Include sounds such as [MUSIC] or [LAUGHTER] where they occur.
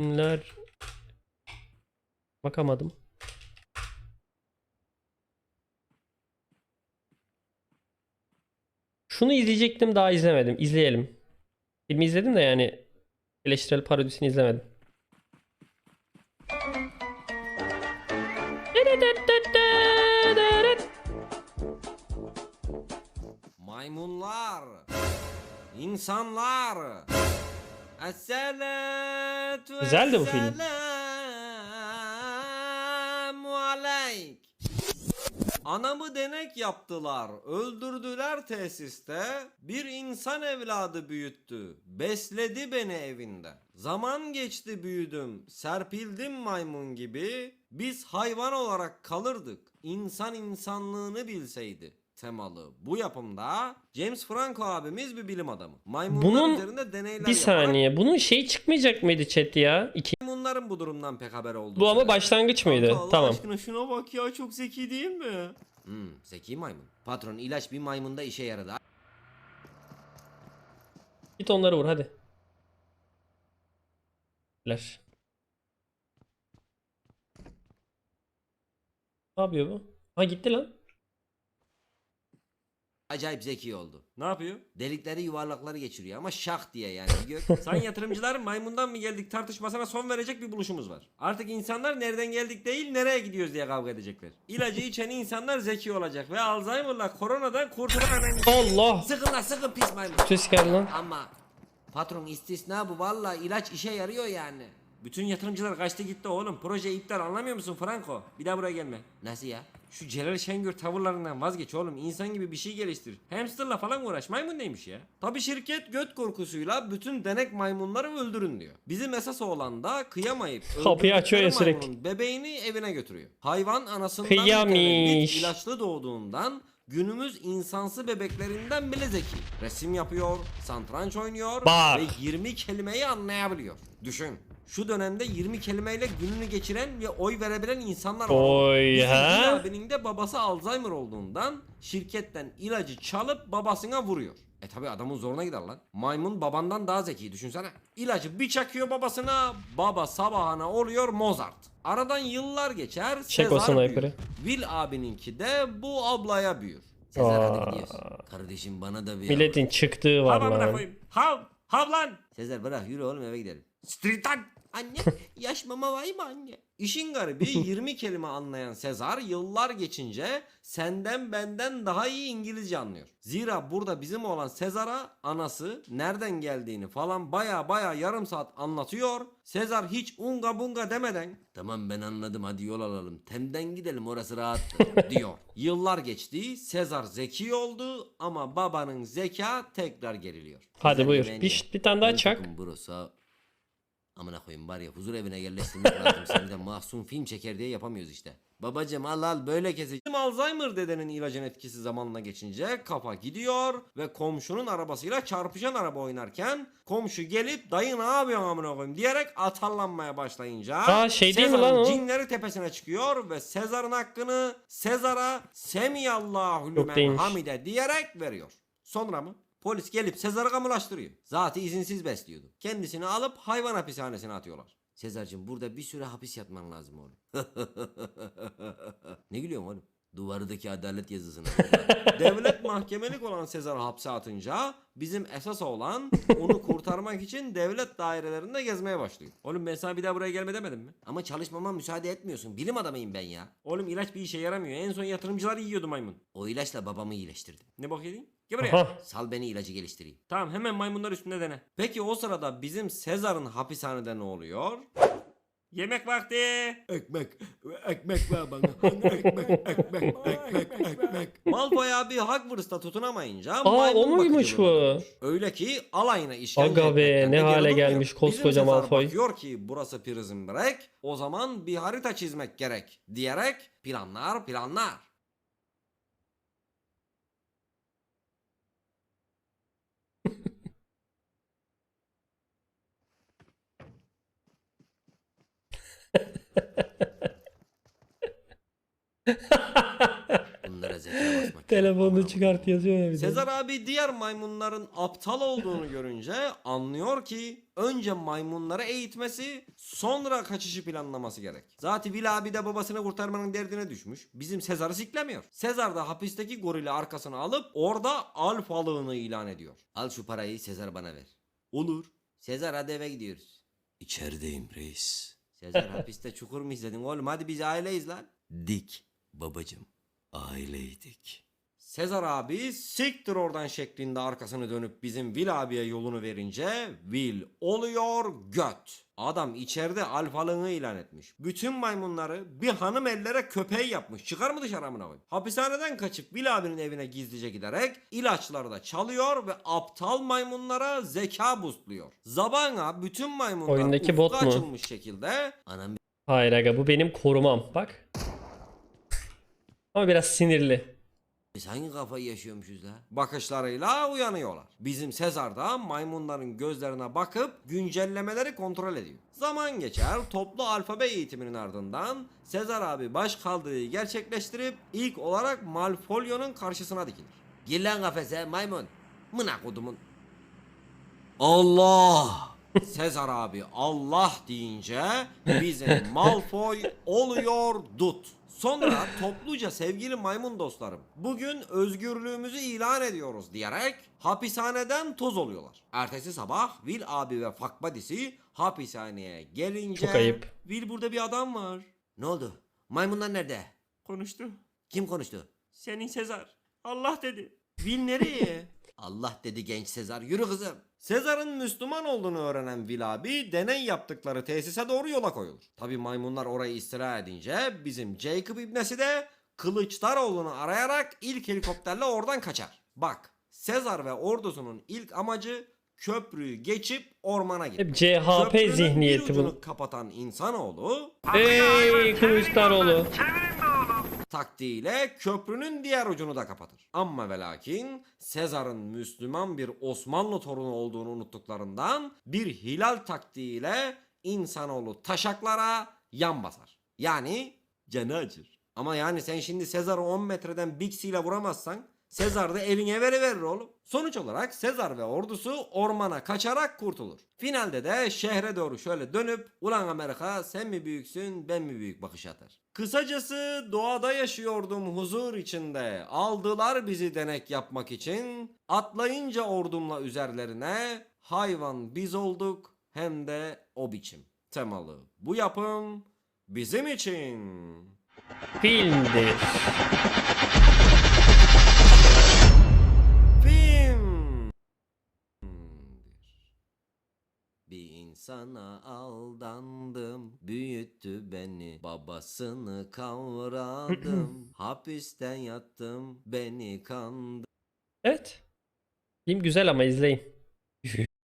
Ünlüler bakamadım. Şunu izleyecektim daha izlemedim. İzleyelim. Filmi izledim de yani eleştirel parodisini izlemedim. Maymunlar, insanlar. Güzeldi bu film. Anamı denek yaptılar, öldürdüler tesiste. Bir insan evladı büyüttü, besledi beni evinde. Zaman geçti büyüdüm, serpildim maymun gibi. Biz hayvan olarak kalırdık, insan insanlığını bilseydi temalı bu yapımda James Franco abimiz bir bilim adamı. Maymunlar Bunun- üzerinde deneyler Bir yaparak saniye. Bunun şey çıkmayacak mıydı chat ya? İki. maymunların bu durumdan pek haber oldu. Bu ama başlangıç mıydı? Kanka Allah Tamam. aşkına şuna bak ya çok zeki değil mi? Hmm, zeki maymun. Patron ilaç bir maymunda işe yaradı. Git onları vur hadi. Ler. Ne yapıyor bu? Ha gitti lan. Acayip zeki oldu. Ne yapıyor? Delikleri yuvarlakları geçiriyor ama şak diye yani. Gör. Sen yatırımcılar maymundan mı geldik tartışmasına son verecek bir buluşumuz var. Artık insanlar nereden geldik değil nereye gidiyoruz diye kavga edecekler. İlacı içen insanlar zeki olacak ve Alzheimer'la koronadan kurtulan Allah. Sıkın lan sıkın pis maymun. Ses geldi lan. Ama patron istisna bu valla ilaç işe yarıyor yani. Bütün yatırımcılar kaçtı gitti oğlum. Proje iptal anlamıyor musun Franco? Bir daha buraya gelme. Nasıl ya? Şu Celal Şengör tavırlarından vazgeç oğlum. İnsan gibi bir şey geliştir. Hamsterla falan uğraş. Maymun neymiş ya? Tabi şirket göt korkusuyla bütün denek maymunları öldürün diyor. Bizim esas olan da kıyamayıp [LAUGHS] Kapıyı açıyor ya sürekli. bebeğini evine götürüyor. Hayvan anasından Kıyamış. mütevellit ilaçlı doğduğundan günümüz insansı bebeklerinden bile zeki. Resim yapıyor, satranç oynuyor Bak. ve 20 kelimeyi anlayabiliyor. Düşün. Şu dönemde 20 kelimeyle gününü geçiren ve oy verebilen insanlar var. Oy, Bizim? Gül abinin de babası Alzheimer olduğundan şirketten ilacı çalıp babasına vuruyor. E tabi adamın zoruna gider lan. Maymun babandan daha zeki düşünsene. İlacı bir çakıyor babasına, baba sabahına oluyor Mozart. Aradan yıllar geçer, Çek o Sezar büyür. sniper'ı. Will abininki de bu ablaya büyür. Sezar hadi Aa. gidiyoruz. Kardeşim bana da bir Milletin çıktığı var amına lan. koyayım. Hav. Hav lan. Sezer bırak yürü oğlum eve gidelim. Street'ten. Anne yaş mama var mı anne? İşin garibi [LAUGHS] 20 kelime anlayan Sezar yıllar geçince senden benden daha iyi İngilizce anlıyor. Zira burada bizim olan Sezar'a anası nereden geldiğini falan baya baya yarım saat anlatıyor. Sezar hiç unga bunga demeden tamam ben anladım hadi yol alalım temden gidelim orası rahattır [LAUGHS] diyor. Yıllar geçti Sezar zeki oldu ama babanın zeka tekrar geriliyor. Hadi Sezar buyur. Bir, bir tane daha "Ön çak. Burası Amına koyayım var ya huzur evine yerleştirmek lazım. [LAUGHS] Seni de mahzun film çeker diye yapamıyoruz işte. Babacım al al böyle keseceğim. Alzheimer dedenin ilacın etkisi zamanla geçince kafa gidiyor ve komşunun arabasıyla çarpışan araba oynarken komşu gelip dayı ne yapıyorsun amına koyayım diyerek atarlanmaya başlayınca Aa, şey değil mi Sezar'ın lan o? cinleri tepesine çıkıyor ve Sezar'ın hakkını Sezar'a semiyallahu Yok lümen değilmiş. hamide diyerek veriyor. Sonra mı? Polis gelip Sezar'ı kamulaştırıyor. Zatı izinsiz besliyordu. Kendisini alıp hayvan hapishanesine atıyorlar. Sezar'cığım burada bir süre hapis yatman lazım oğlum. [LAUGHS] ne gülüyorsun oğlum? Duvardaki adalet yazısına. [LAUGHS] Devlet mahkemelik olan Sezar'ı hapse atınca bizim esas olan onu kurtarmak için devlet dairelerinde gezmeye başlıyor. Oğlum ben sana bir daha buraya gelme demedim mi? Ama çalışmama müsaade etmiyorsun. Bilim adamıyım ben ya. Oğlum ilaç bir işe yaramıyor. En son yatırımcılar yiyordu maymun. O ilaçla babamı iyileştirdim. Ne bak yedin? Gel buraya. Aha. Sal beni ilacı geliştireyim. Tamam hemen maymunlar üstünde dene. Peki o sırada bizim Sezar'ın hapishanede ne oluyor? Yemek vakti. Ekmek, ekmek ver bana. Ekmek, ekmek, ekmek, ekmek. Malfoy abi Hogwarts'ta tutunamayınca Aa maymun o muymuş bu? Öyle ki alayına işkence Aga be, etmekten ne de hale gelmiş koskoca Bizim Sezar Malfoy. bakıyor ki burası Prison Break o zaman bir harita çizmek gerek diyerek planlar planlar. [LAUGHS] Bunlara zeka basmak Telefonunu çıkart yazıyor ya bir de. Sezar abi diğer maymunların aptal olduğunu görünce anlıyor ki önce maymunları eğitmesi sonra kaçışı planlaması gerek. Zaten Will abi de babasını kurtarmanın derdine düşmüş. Bizim Sezar'ı siklemiyor. Sezar da hapisteki gorili arkasına alıp orada alfalığını ilan ediyor. Al şu parayı Sezar bana ver. Olur. Sezar hadi eve gidiyoruz. İçerideyim reis. Sezar hapiste çukur mu izledin oğlum hadi biz aileyiz lan. Dik babacım aileydik. Sezar abi siktir oradan şeklinde arkasını dönüp bizim Will abiye yolunu verince Will oluyor göt. Adam içeride alfalığını ilan etmiş. Bütün maymunları bir hanım ellere köpeği yapmış. Çıkar mı dışarı amına koyayım? Hapishaneden kaçıp Will abinin evine gizlice giderek ilaçları da çalıyor ve aptal maymunlara zeka boostluyor. Zabana bütün maymunlar Oyundaki bot mu? açılmış şekilde anam Hayır aga bu benim korumam. Bak. Ama biraz sinirli. Biz hangi kafayı yaşıyormuşuz la? Bakışlarıyla uyanıyorlar. Bizim Sezar da maymunların gözlerine bakıp güncellemeleri kontrol ediyor. Zaman geçer toplu alfabe eğitiminin ardından Sezar abi baş kaldırıyı gerçekleştirip ilk olarak Malfolio'nun karşısına dikilir. Gir lan kafese maymun. Mına kodumun. Allah! [LAUGHS] Sezar abi Allah deyince bizim Malfoy oluyor dut. Sonra [LAUGHS] topluca sevgili maymun dostlarım bugün özgürlüğümüzü ilan ediyoruz diyerek hapishaneden toz oluyorlar. Ertesi sabah Will abi ve Fuck Buddy'si hapishaneye gelince Çok ayıp. Will burada bir adam var. Ne oldu? Maymunlar nerede? Konuştu. Kim konuştu? Senin Sezar. Allah dedi. Will nereye? Allah dedi genç Sezar yürü kızım. Sezar'ın Müslüman olduğunu öğrenen Will abi deney yaptıkları tesise doğru yola koyulur. Tabi maymunlar orayı istila edince bizim Jacob ibnesi de Kılıçdaroğlu'nu arayarak ilk helikopterle oradan kaçar. Bak Sezar ve ordusunun ilk amacı köprüyü geçip ormana gitmek. Hep CHP Köprünün zihniyeti bir ucunu bu. kapatan insanoğlu Ey Kılıçdaroğlu. Taktiğiyle köprünün diğer ucunu da kapatır. Ama ve lakin Sezar'ın Müslüman bir Osmanlı torunu olduğunu unuttuklarından bir hilal taktiğiyle insanoğlu taşaklara yan basar. Yani canı acır. Ama yani sen şimdi Sezar'ı 10 metreden Bixi ile vuramazsan Sezar da eline veriverir oğlum. Sonuç olarak Sezar ve ordusu ormana kaçarak kurtulur. Finalde de şehre doğru şöyle dönüp ulan Amerika sen mi büyüksün ben mi büyük bakış atar. Kısacası doğada yaşıyordum huzur içinde. Aldılar bizi denek yapmak için. Atlayınca ordumla üzerlerine hayvan biz olduk hem de o biçim. Temalı bu yapım bizim için. Filmdir. Bir insana aldandım, büyüttü beni, babasını kavradım, [LAUGHS] hapisten yattım, beni kandı. Evet. Film güzel ama izleyin.